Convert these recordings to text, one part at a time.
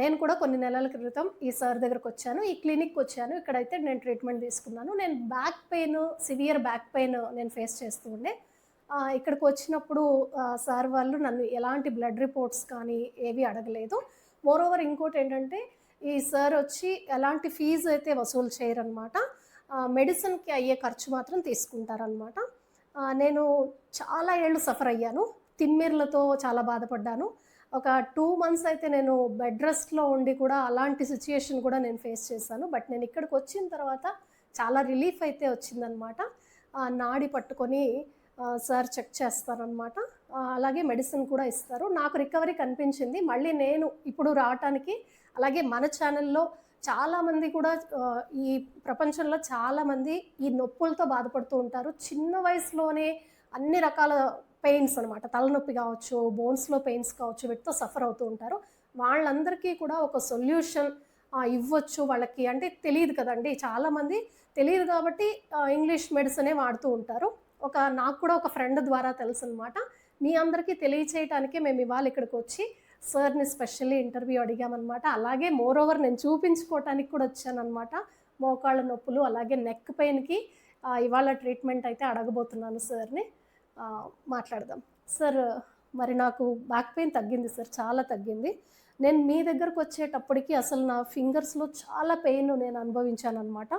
నేను కూడా కొన్ని నెలల క్రితం ఈ సార్ దగ్గరకు వచ్చాను. ఈ క్లినిక్కి వచ్చాను. ఇక్కడైతే నేను ట్రీట్మెంట్ తీసుకున్నాను. నేను back pain severe back pain నేను ఫేస్ చేస్తూ ఉండే. ఇక్కడికి వచ్చినప్పుడు సార్ వాళ్ళు నన్ను ఎలాంటి బ్లడ్ రిపోర్ట్స్ కానీ ఏవి అడగలేదు. మోరోవర్ ఇంకోటి ఏంటంటే ఈ సార్ వచ్చి ఎలాంటి ఫీజు అయితే వసూలు చేయరనమాట. మెడిసిన్కి అయ్యే ఖర్చు మాత్రం తీసుకుంటారనమాట. నేను చాలా ఏళ్ళు సఫర్ అయ్యాను. తిమ్మిర్లతో చాలా బాధపడ్డాను. ఒక టూ మంత్స్ అయితే నేను బెడ్ రెస్ట్లో ఉండి కూడా అలాంటి సిచ్యుయేషన్ కూడా నేను ఫేస్ చేశాను. బట్ నేను ఇక్కడికి వచ్చిన తర్వాత చాలా రిలీఫ్ అయితే వచ్చిందనమాట నాడి పట్టుకొని సార్ చెక్ చేస్తారనమాట అలాగే మెడిసిన్ కూడా ఇస్తారు. నాకు రికవరీ కనిపించింది. మళ్ళీ నేను ఇప్పుడు రావటానికి అలాగే మన ఛానల్లో చాలామంది కూడా ఈ ప్రపంచంలో చాలామంది ఈ నొప్పులతో బాధపడుతూ ఉంటారు. చిన్న వయసులోనే అన్ని రకాల పెయిన్స్ అనమాట తలనొప్పి కావచ్చు బోన్స్లో పెయిన్స్ కావచ్చు వీటితో సఫర్ అవుతూ ఉంటారు. వాళ్ళందరికీ కూడా ఒక సొల్యూషన్ ఇవ్వచ్చు వాళ్ళకి. అంటే తెలియదు కదండి చాలామంది తెలియదు కాబట్టి ఇంగ్లీష్ మెడిసినే వాడుతూ ఉంటారు. ఒక నాకు కూడా ఒక ఫ్రెండ్ ద్వారా తెలుసు అనమాట మీ అందరికీ తెలియచేయటానికే మేము ఇవాళ ఇక్కడికి వచ్చి సార్ని స్పెషల్లీ ఇంటర్వ్యూ అడిగామన్నమాట. అలాగే మోర్ ఓవర్ నేను చూపించుకోవటానికి కూడా వచ్చానమాట మోకాళ్ళ నొప్పులు అలాగే నెక్ పెయిన్కి ఇవాళ ట్రీట్మెంట్ అయితే అడగబోతున్నాను సార్ని. మాట్లాడదాం. సార్ మరి నాకు బ్యాక్ పెయిన్ తగ్గింది సార్ చాలా తగ్గింది. నేను మీ దగ్గరకు వచ్చేటప్పటికి అసలు నా ఫింగర్స్లో చాలా పెయిన్ నేను అనుభవించాను అనమాట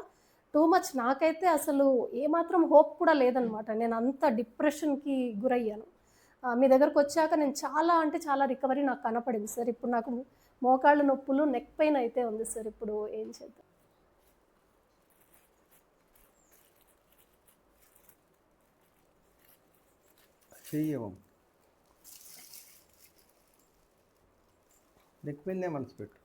టూ మచ్ నాకైతే అసలు ఏమాత్రం హోప్ కూడా లేదనమాట నేను అంత డిప్రెషన్కి గురయ్యాను. మీ దగ్గరకు వచ్చాక నేను చాలా అంటే చాలా రికవరీ నాకు కనపడింది సార్. ఇప్పుడు నాకు మోకాళ్ళ నొప్పులు నెక్ పెయిన్ అయితే ఉంది సార్. ఇప్పుడు ఏం చేద్దాం? చెయ్యవం నెక్ మీదే మనసు పెట్టు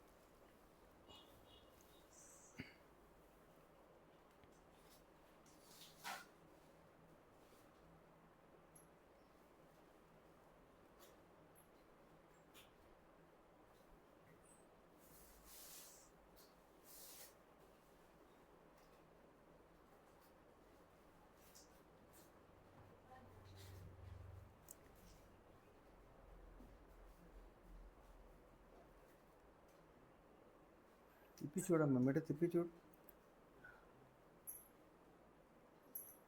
తిప్పి చూడమ్మా మెడ తిప్పి చూడు.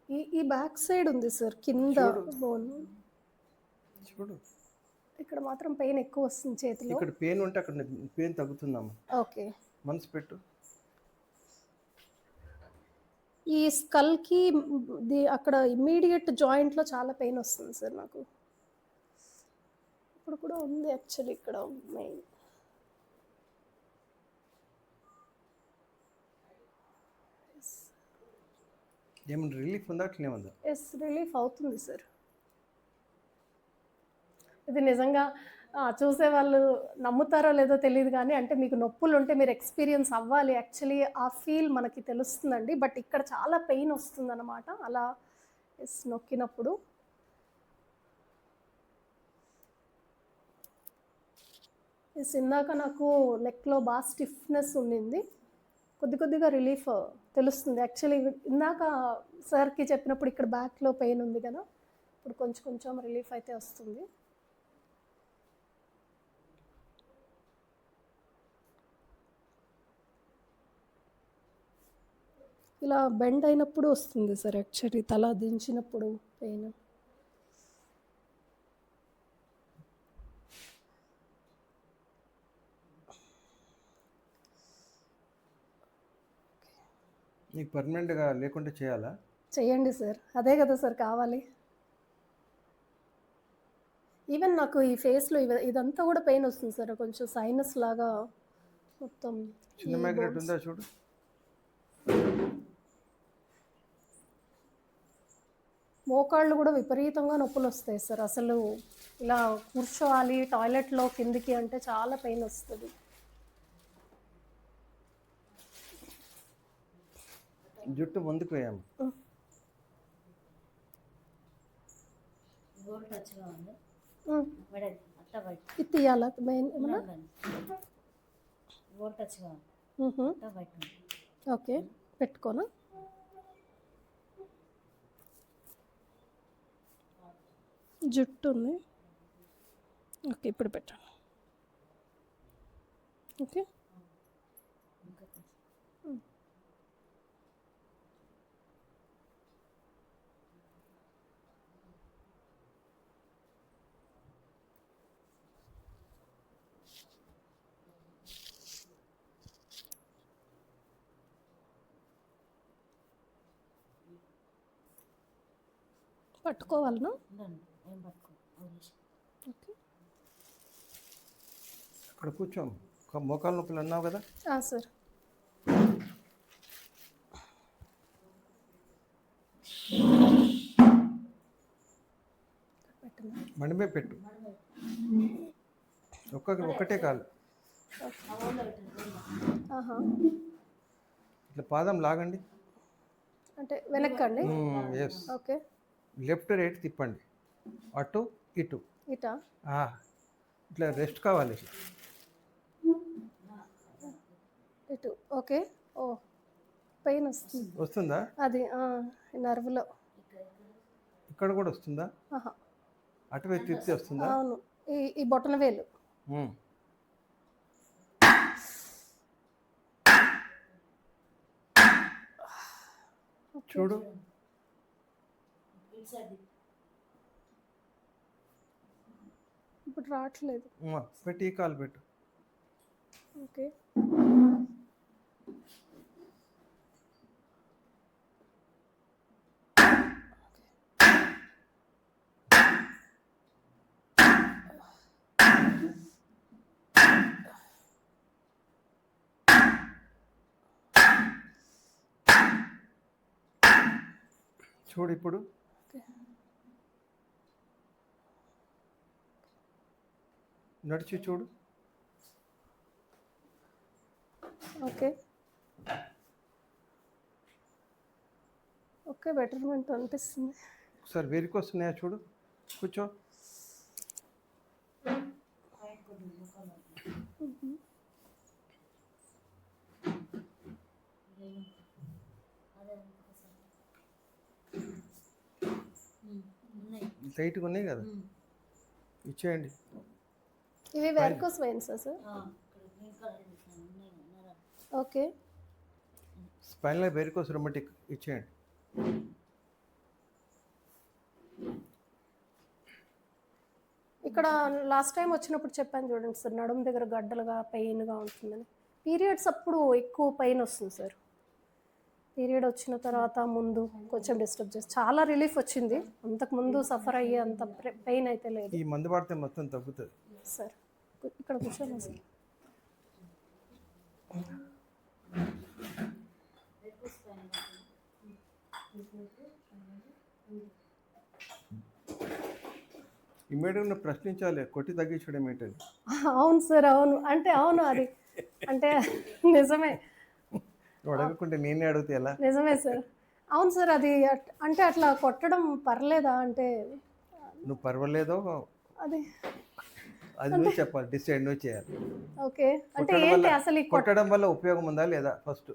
ఈ ఈ బ్యాక్ సైడ్ ఉంది సార్ కింద. బోన్. చూడు. ఇక్కడ మాత్రం పెయిన్ ఎక్కువ వస్తుంది చేతిలో. ఇక్కడ పెయిన్ ఉంటే అక్కడ పెయిన్ తగ్గుతుందమ్మా ఓకే. మనసు పెట్టు. ఈ స్కల్కి ది అక్కడ ఇమ్మీడియట్ జాయింట్లో చాలా పెయిన్ వస్తుంది సార్ నాకు. ఇప్పుడు కూడా ఉంది యాక్చువల్లీ ఇక్కడ మెయిన్. ఏమన్నా రిలీఫ్ ఉందా అట్లనే ఉందా? ఎస్ రిలీఫ్ అవుతుంది సార్ ఇది నిజంగా చూసే చూసేవాళ్ళు నమ్ముతారో లేదో తెలియదు కానీ అంటే మీకు నొప్పులు ఉంటే మీరు ఎక్స్పీరియన్స్ అవ్వాలి. యాక్చువల్లీ ఆ ఫీల్ మనకి తెలుస్తుందండి. బట్ ఇక్కడ చాలా పెయిన్ వస్తుందన్నమాట. అలా ఎస్ నొక్కినప్పుడు. ఎస్ ఇందాక నాకు నెక్లో బాగా స్టిఫ్నెస్ ఉండింది. కొద్ది కొద్దిగా రిలీఫ్ తెలుస్తుంది. యాక్చువల్లీ ఇందాక సార్కి చెప్పినప్పుడు ఇక్కడ బ్యాక్లో పెయిన్ ఉంది కదా ఇప్పుడు కొంచెం కొంచెం రిలీఫ్ అయితే వస్తుంది. ఇలా బెండ్ అయినప్పుడు వస్తుంది సార్ యాక్చువల్లీ తల దించినప్పుడు పెయిన్. నీకు పర్మనెంట్గా లేకుండా చేయాలా? చెయ్యండి సార్. అదే కదా సార్ కావాలి. ఈవెన్ నాకు ఈ ఫేస్లో ఇవ ఇదంతా కూడా పెయిన్ వస్తుంది సార్. కొంచెం సైనస్ లాగా మొత్తం చిన్న మ్యాగ్నెట్ ఉందా చూడు. మోకాళ్ళు కూడా విపరీతంగా నొప్పులు వస్తాయి సార్. అసలు ఇలా కూర్చోవాలి టాయిలెట్లో కిందికి అంటే చాలా పెయిన్ వస్తుంది. జుట్టు ముందుకు ఇది తీయాలా? Main okay. పెట్టుకోనా? జుట్టు ఉంది. ఓకే ఇప్పుడు పెట్టాను. ఓకే ఇంకా కొంచెం. పట్టుకోవాలను? అక్కడ కూర్చోం. ఒక మోకాలు నొప్పులు అన్నావు కదా? ఆ, సార్. మీద పెట్టు. ఒక్క ఒక్కటే కాలు. ఇట్లా పాదం లాగండి. అంటే వెనక్కండి? Yes okay. లెఫ్ట్ రైట్ తిప్పండి. అటు ఇటు. ఇటా? ఇట్లా రెస్ట్ కావాలి. ఇటు ఓకే. ఓ పెయిన్ వస్తుంది. వస్తుందా? అది నర్వ్లో. ఇక్కడ కూడా వస్తుందా? ఆహా. అటువైపు తిప్పితే వస్తుందా? అవును. ఈ ఈ బొటన వేలు. చూడు. తిప్పు. ఇప్పుడు రావట్లేదు. పెట్టి కాలు పెట్టు. ఓకే. చూడు ఇప్పుడు. నడిచి చూడు ఓకే ఓకే బెటర్మెంట్ అనిపిస్తుంది ఒకసారి వేరికి వస్తున్నాయా చూడు కూర్చో పైన కొద్దిగా ముఖం పెట్టు. ఇదేం? అదే ఇంకొకసారి. ఉమ్, లైట్గా ఉన్నాయి కదా. ఇచ్చేయండి. ఇవి వెరికోస్ వెయిన్సా సార్? ఓకే. స్పైనల్ వెరికోస్ రొమాటిక్ ఇచ్చేయండి. ఇక్కడ లాస్ట్ టైం వచ్చినప్పుడు చెప్పాను చూడండి సార్ నడుము దగ్గర గడ్డలుగా పెయిన్గా ఉంటుందని. పీరియడ్స్ అప్పుడు ఎక్కువ పెయిన్ వస్తుంది సార్. పీరియడ్ వచ్చిన తర్వాత ముందు కొంచెం డిస్టర్బ్ చేసి చాలా రిలీఫ్ వచ్చింది. అంతకు ముందు సఫర్ అయ్యే అంత పెయిన్ అయితే లేదు. ఈ మందు వాడితే మొత్తం తగ్గుతుంది. సార్ ఇక్కడ కూర్చోండి సార్ ఇమ్మీడియట్గా ప్రశ్నించాలి కొట్టి తగ్గించడం ఏంటని అవును సార్ అవును. అంటే అవును అది. అంటే నిజమే. నువ్వు అడగకుంటే నేనే అడిగితే ఎలా? నిజమే సార్. అవును సార్ అది అట్- అంటే అట్లా కొట్టడం పర్లేదా? అంటే నువ్వు పర్వాలేదో అది అది నువ్వు చెప్పాలి డిసైడ్ నువ్వు చేయాలి. ఓకే. అంటే ఏంటి వల్ల- అసలు ఈ కొట్- కొట్టడం వల్ల ఉపయోగం ఉందా లేదా ఫస్ట్?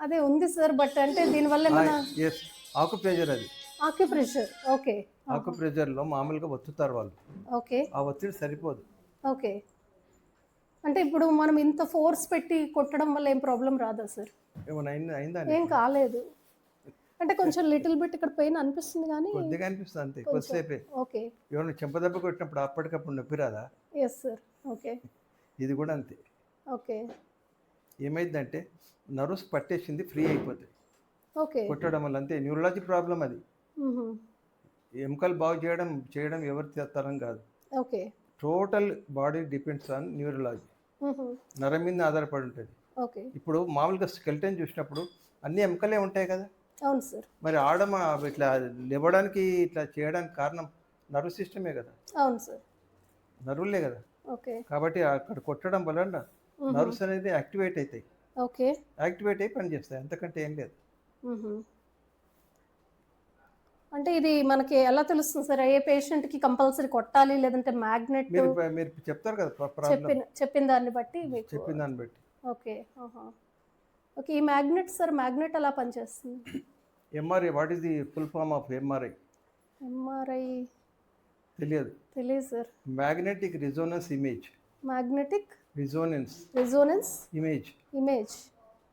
అదే ఉంది సార్ బట్ అంటే దీనివల్ల ఏమైనా ఎస్ ఆకు ప్రెజర్ అది. Acupressure okay. ఆకు ప్రెజర్లో మామూలుగా ఒత్తుతారు వాళ్ళు. ఓకే. ఆ ఒత్తిడి సరిపోదు. ఓకే. అంటే ఇప్పుడు మనం ఇంత ఫోర్స్ పెట్టి కొట్టడం వల్ల ఏం ప్రాబ్లం రాదా సార్ ఏం కాలేదు. అంటే కొంచెం లిటిల్ బిట్ ఇక్కడ పెయిన్ అనిపిస్తుంది కానీ కొద్దిగా అనిపిస్తుంది అంతే కొద్దిసేపే. ఓకే ఏమైనా చెంపదెబ్బ కొట్టినప్పుడు అప్పటికప్పుడు నొప్పి రాదా? ఎస్ సార్ ఓకే ఇది కూడా అంతే. ఓకే ఏమైందంటే నర్వ్స్ పట్టేసింది ఫ్రీ అయిపోతాయి ఓకే కొట్టడం వల్ల అంతే. న్యూరలాజీ ప్రాబ్లం అది. ఎముకలు బాగు చేయడం చేయడం ఎవరి తరం కాదు. Okay total body depends on neurology. నరం మీద ఆధారపడి ఉంటుంది. ఓకే. ఇప్పుడు మామూలుగా స్కెల్టన్ చూసినప్పుడు అన్ని ఎముకలే ఉంటాయి కదా? అవును సార్. మరి ఆడమ ఇట్లా లేవడానికి ఇట్లా చేయడానికి కారణం నర్వ్ సిస్టమే కదా? అవును సార్. నర్వులే కదా? ఓకే. కాబట్టి అక్కడ కొట్టడం వలన నర్వ్స్ అనేది యాక్టివేట్ అవుతాయి. ఓకే. యాక్టివేట్ అయి పనిచేస్తాయి. అంతకంటే ఏం లేదు. అంటే ఇది మనకి ఎలా తెలుస్తుంది సార్? ఏ పేషెంట్కి కంపల్సరీ కొట్టాలి? లేదంటే మ్యాగ్నెట్ మీరు మీరు చెప్తారు కదా చెప్పిన చెప్పిన దాన్ని బట్టి మీకు చెప్పిన దాన్ని బట్టి. ఓకే. ఓకే ఈ మ్యాగ్నెట్ సార్ మ్యాగ్నెట్ ఎలా పనిచేస్తుంది? MRI what is the full form of MRI MRI తెలియదు. తెలియదు sir. Magnetic resonance image magnetic resonance resonance image image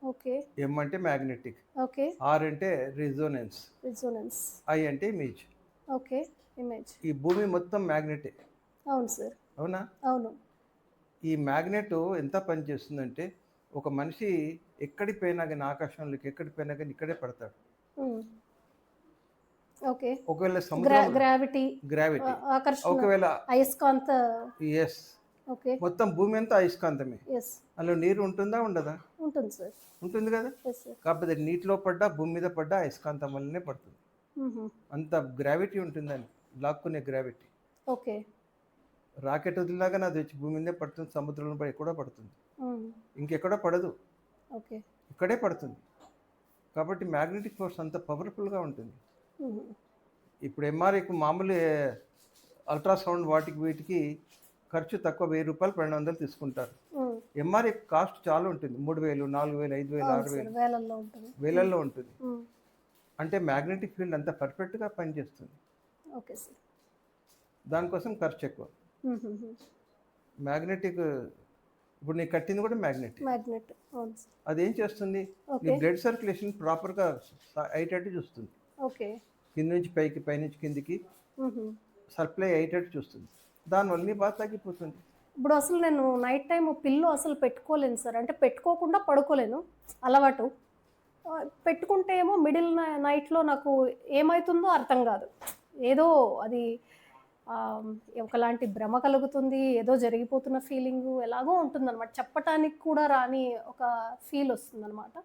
okay. M అంటే మ్యాగ్నెటిక్ ఓకే. ఆర్ అంటే రిజోనెన్స్ రిజోనెన్స్ ఐ అంటే image okay image ఈ భూమి మొత్తం మ్యాగ్నెటే అవును సార్. అవునా? అవును. ఈ మ్యాగ్నెట్ ఎంత పనిచేస్తుందంటే ఒక మనిషి ఎక్కడికి పోయినా కానీ ఆకాశంలోకి ఎక్కడికి పోయినా కానీ ఇక్కడే పడతాడు. ఓకే. ఒకవేళ గ్రావిటీ గ్రావిటీ ఆకర్షణ ఒకవేళ అయస్కాంత ఎస్ ఓకే. మొత్తం భూమి అంతా అయస్కాంతమే. అందులో నీరు ఉంటుందా ఉండదా? ఉంటుంది సార్. ఉంటుంది కదా? కాకపోతే నీటిలో పడ్డా భూమి మీద పడ్డా అయస్కాంతం వల్లనే పడుతుంది. అంత గ్రావిటీ ఉంటుందని లాక్కునే గ్రావిటీ ఓకే. రాకెట్ వదిలినాగా అది వచ్చి భూమి మీదే పడుతుంది సముద్రంలో పడి ఎక్కడో పడుతుంది. ఇంకెక్కడో పడదు. ఓకే. ఇక్కడే పడుతుంది. కాబట్టి మ్యాగ్నెటిక్ ఫోర్స్ అంత పవర్ఫుల్గా ఉంటుంది. ఇప్పుడు ఎంఆర్ఐకి మామూలు అల్ట్రాసౌండ్ వాటికి వీటికి ఖర్చు తక్కువ వెయ్యి రూపాయలు పన్నెండు వందలు తీసుకుంటారు. ఎంఆర్ఐ కాస్ట్ చాలా ఉంటుంది. మూడు వేలు నాలుగు వేలు ఐదు వేలు ఆరు వేలు. వేలల్లో ఉంటుంది. వేలల్లో ఉంటుంది. ఉమ్. అంటే మ్యాగ్నెటిక్ ఫీల్డ్ అంత పర్ఫెక్ట్గా పనిచేస్తుంది. Okay sir. దానికోసం ఖర్చు ఎక్కువ. మ్యాగ్నెటిక్ ఇప్పుడు నీకు కట్టింది కూడా మ్యాగ్నెటిక్ మ్యాగ్నెట్ సార్. అదేం చేస్తుంది? నీ బ్లడ్ సర్క్యులేషన్ ప్రాపర్గా అయ్యేటట్టు చూస్తుంది. ఓకే. కింద నుంచి పైకి పైనుంచి కిందికి సప్లై అయ్యేటట్టు చూస్తుంది. దానివల్ల నీ బాధ తగ్గిపోతుంది. ఇప్పుడు అసలు నేను నైట్ టైం పిల్లు అసలు పెట్టుకోలేను సార్. అంటే పెట్టుకోకుండా పడుకోలేను. అలవాటు. పెట్టుకుంటే ఏమో మిడిల్ నైట్లో నాకు ఏమవుతుందో అర్థం కాదు. ఏదో అది ఒకలాంటి భ్రమ కలుగుతుంది ఏదో జరిగిపోతున్న ఫీలింగ్ ఎలాగో ఉంటుందన్నమాట. చెప్పటానికి కూడా రాని ఒక ఫీల్ వస్తుందన్నమాట.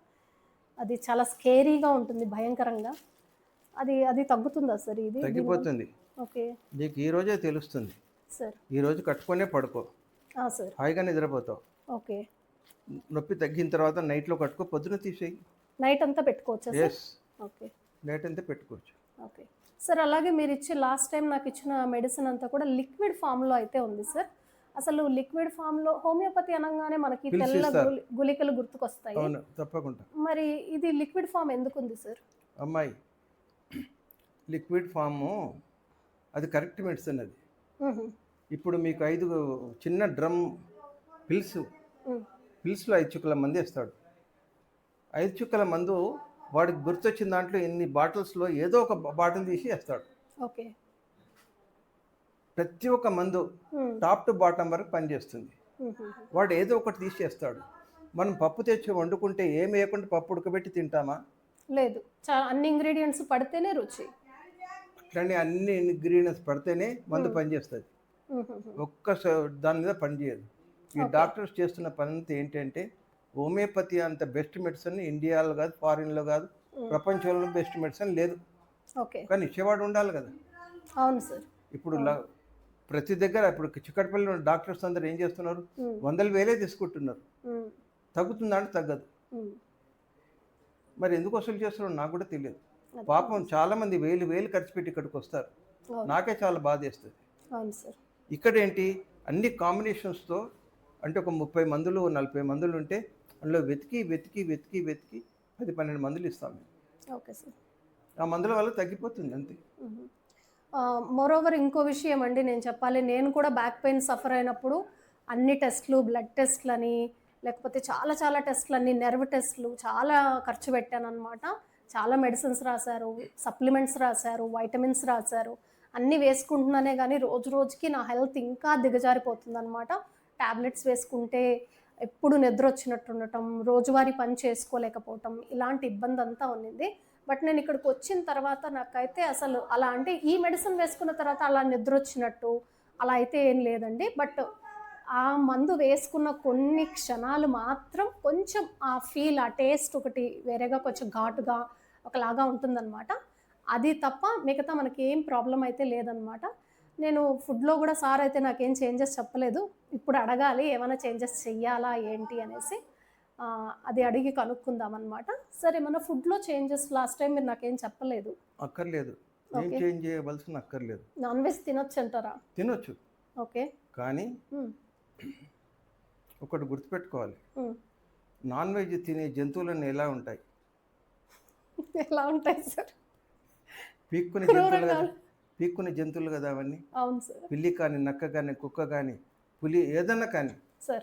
అది చాలా స్కేరీగా ఉంటుంది భయంకరంగా. అది అది తగ్గుతుందా సార్ ఇది? తగ్గిపోతుంది. ఓకే. నీకు ఈ రోజే తెలుస్తుంది. సార్. ఈ రోజు కట్టుకొనే పడుకో. సార్. హాయిగా నిద్రపోతావు. ఓకే. నొప్పి తగ్గిన తర్వాత నైట్లో కట్టుకో పొద్దున తీసేయి. నైట్ అంతా పెట్టుకోవచ్చా ఎస్ ఓకే. నైట్ అంతా పెట్టుకోవచ్చు. ఓకే. సార్ అలాగే మీరు ఇచ్చే లాస్ట్ టైం నాకు ఇచ్చిన మెడిసిన్ అంతా కూడా లిక్విడ్ ఫామ్లో అయితే ఉంది సార్. అసలు లిక్విడ్ ఫామ్లో హోమియోపతి అనగానే మనకి తెల్ల గుళికలు గుర్తుకొస్తాయి. అవును తప్పకుండా. మరి ఇది లిక్విడ్ ఫామ్ ఎందుకు ఉంది సార్? అమ్మాయి లిక్విడ్ ఫాము అది కరెక్ట్ మెడిసిన్ అది. ఇప్పుడు మీకు ఐదు చిన్న డ్రమ్ పిల్స్. పిల్స్లో ఐదు చుక్కల మంది ఇస్తాడు ఐదు చుక్కల మందు వాడికి గుర్తొచ్చిన దాంట్లో ఇన్ని బాటిల్స్లో ఏదో ఒక బాటిల్ తీసి వేస్తాడు. ఓకే. ప్రతి ఒక్క మందు. టాప్ టు బాటం వరకు పనిచేస్తుంది. వాడు ఏదో ఒకటి తీసి వేస్తాడు. మనం పప్పు తెచ్చి వండుకుంటే ఏం వేయకుండా పప్పు ఉడకబెట్టి తింటామా? లేదు. అన్ని ఇంగ్రీడియంట్స్ పడితేనే రుచి. అట్లనే అన్ని ఇంగ్రీడియంట్స్ పడితేనే మందు పనిచేస్తుంది. ఒక్క దాని మీద పనిచేయదు ఈ. డాక్టర్స్ చేస్తున్న పని అంతా ఏంటంటే హోమియోపతి అంత బెస్ట్ మెడిసిన్ ఇండియాలో కాదు ఫారిన్లో కాదు. ప్రపంచంలో బెస్ట్ మెడిసిన్ లేదు. ఓకే. కానీ ఇచ్చేవాడు ఉండాలి కదా. అవును సార్. ఇప్పుడు ప్రతి దగ్గర ఇప్పుడు చిక్కటిపల్లిలో ఉన్న డాక్టర్స్ అందరూ ఏం చేస్తున్నారు. వందల వేలే తీసుకుంటున్నారు. తగ్గుతుందా అంటే తగ్గదు. మరి ఎందుకు వసూలు చేస్తున్నారో నాకు కూడా తెలియదు. పాపం చాలా మంది వేలు వేలు ఖర్చు పెట్టి ఇక్కడికి వస్తారు. నాకే చాలా బాధ వేస్తుంది అవును సార్. ఇక్కడ ఏంటి అన్ని కాంబినేషన్స్తో అంటే ఒక ముప్పై మందులు నలభై మందులు ఉంటే అందులో వెతికి వెతికి వెతికి వెతికి పది పన్నెండు మందులు ఇస్తాం మేము. Okay sir. ఆ మందుల వల్ల తగ్గిపోతుంది అంతే. మోరోవర్ ఇంకో విషయం అండి నేను చెప్పాలి. నేను కూడా బ్యాక్ పెయిన్ సఫర్ అయినప్పుడు అన్ని టెస్ట్లు బ్లడ్ టెస్ట్లని లేకపోతే చాలా చాలా టెస్ట్లని నెర్వ్ టెస్ట్లు చాలా ఖర్చు పెట్టాను అనమాట చాలా మెడిసిన్స్ రాశారు సప్లిమెంట్స్ రాశారు వైటమిన్స్ రాశారు. అన్నీ వేసుకుంటున్నానే కానీ రోజు రోజుకి నా హెల్త్ ఇంకా దిగజారిపోతుంది అనమాట ట్యాబ్లెట్స్ వేసుకుంటే ఎప్పుడు నిద్ర వచ్చినట్టు ఉండటం రోజువారీ పని చేసుకోలేకపోవటం ఇలాంటి ఇబ్బంది అంతా ఉన్నింది. బట్ నేను ఇక్కడికి వచ్చిన తర్వాత నాకైతే అసలు అలా అంటే ఈ మెడిసిన్ వేసుకున్న తర్వాత అలా నిద్ర వచ్చినట్టు అలా అయితే ఏం లేదండి. బట్ ఆ మందు వేసుకున్న కొన్ని క్షణాలు మాత్రం కొంచెం ఆ ఫీల్ ఆ టేస్ట్ ఒకటి వేరేగా కొంచెం ఘాటుగా ఒకలాగా ఉంటుందన్నమాట. అది తప్ప మిగతా మనకి ఏం ప్రాబ్లం అయితే లేదనమాట నేను ఫుడ్లో కూడా సార్ అయితే నాకేం చేంజెస్ చెప్పలేదు. ఇప్పుడు అడగాలి ఏమైనా చేంజెస్ చెయ్యాలా ఏంటి అనేసి అది అడిగి కనుక్కుందాం అనమాట సరే మన ఫుడ్లో చేంజెస్ లాస్ట్ టైం మీరు నాకేం చెప్పలేదు. అక్కర్లేదు. ఏం. చేంజ్ చేయవలసిన అక్కర్లేదు. నాన్ వెజ్ తినొచ్చు అంటారా? తినొచ్చు. ఓకే. కానీ ఒకటి గుర్తుపెట్టుకోవాలి. నాన్ వెజ్ తినే జంతువులన్నీ ఎలా ఉంటాయి? ఎలా ఉంటాయి సార్? పీక్కునే జంతువులు కదా. పీక్కునే జంతువులు కదా అవన్నీ. అవును సార్. పిల్లి కానీ నక్క కానీ కుక్క కానీ పులి ఏదన్నా కానీ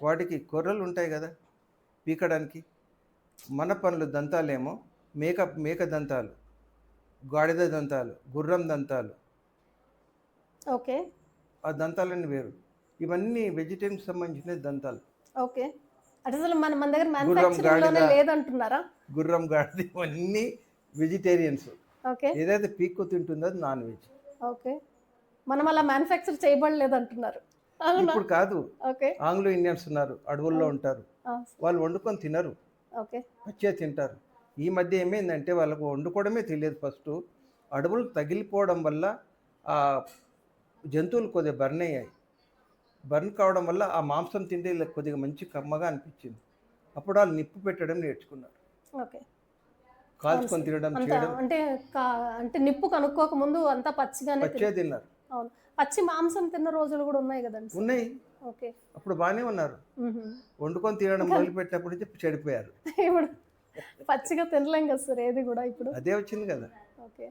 వాటికి కొర్రలు ఉంటాయి కదా పీకడానికి. మన పనులు దంతాలేమో మేక మేక దంతాలు గాడిద దంతాలు గుర్రం దంతాలు. ఓకే. ఆ దంతాలన్నీ వేరు. ఇవన్నీ వెజిటేరియన్కి సంబంధించిన దంతాలు. ఓకే. అంటే అసలు మన మన దగ్గర గుర్రం, గాడిద. లేదంటున్నారా? గుర్రం గాడిద ఇవన్నీ వెజిటేరియన్స్ ఓకే. ఏదైతే పీక్కు తింటుందో అది నాన్ వెజ్. ఓకే. మనం అలా మ్యానుఫ్యాక్చర్ చేయబడలేదు అంటున్నారు ఇప్పుడు కాదు. ఓకే. ఆంగ్లో ఇండియన్స్ ఉన్నారు అడవుల్లో ఉంటారు. వాళ్ళు వండుకొని తినరు. ఓకే. పచ్చే తింటారు. ఈ మధ్య ఏమైందంటే వాళ్ళకు వండుకోవడమే తెలియదు ఫస్ట్. అడవులు తగిలిపోవడం వల్ల ఆ జంతువులు కొద్దిగా బర్న్ అయ్యాయి. బర్న్ కావడం వల్ల ఆ మాంసం తింటే కొద్దిగా మంచి కమ్మగా అనిపించింది. అప్పుడు వాళ్ళు నిప్పు పెట్టడం నేర్చుకున్నారు. ఓకే. కాల్చుకొని తినడం చేయడం. అంటే అంటే నిప్పు కనుక్కోక ముందు అంతా పచ్చిగానే పచ్చే తిన- తిన్నారు. అవును. పచ్చి మాంసం తిన్న రోజులు కూడా ఉన్నాయి కదండి. ఉన్నాయి. ఓకే. అప్పుడు బాగానే ఉన్నారు. వండుకొని తినడం మొదలుపెట్టినప్పుడు నుంచి చెడిపోయారు. ఇప్పుడు పచ్చిగా తినలేం కదా సార్ ఏది కూడా ఇప్పుడు? అదే వచ్చింది కదా. ఓకే.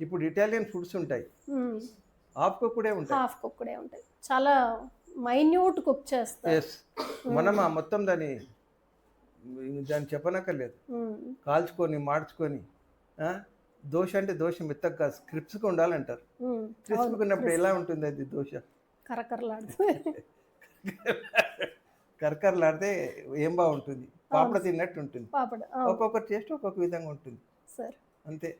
ఇప్పుడు ఇటాలియన్ ఫుడ్స్ ఉంటాయి. ఆఫ్ కుక్కుడే ఉంటాయి. హాఫ్ కుక్కడే ఉంటాయి. చాలా మైన్యూట్ కుక్ చేస్తారు. మనం ఆ మొత్తం దాన్ని దాన్ని చెప్పనక్కర్లేదు. కాల్చుకొని మార్చుకొని ఆ, దోశ అంటే దోశ మెత్తగా కాదు. క్రిప్స్గా ఉండాలంటారు. క్రిస్ప్గా ఉన్నప్పుడు ఎలా ఉంటుంది అది దోశ కరకరలాడుతుంది కరకరలాడితే ఏం బాగుంటుంది? పాపడ తిన్నట్టు ఉంటుంది. ఒక్కొక్క టేస్ట్ ఒక్కొక్క విధంగా ఉంటుంది. సార్. అంతే.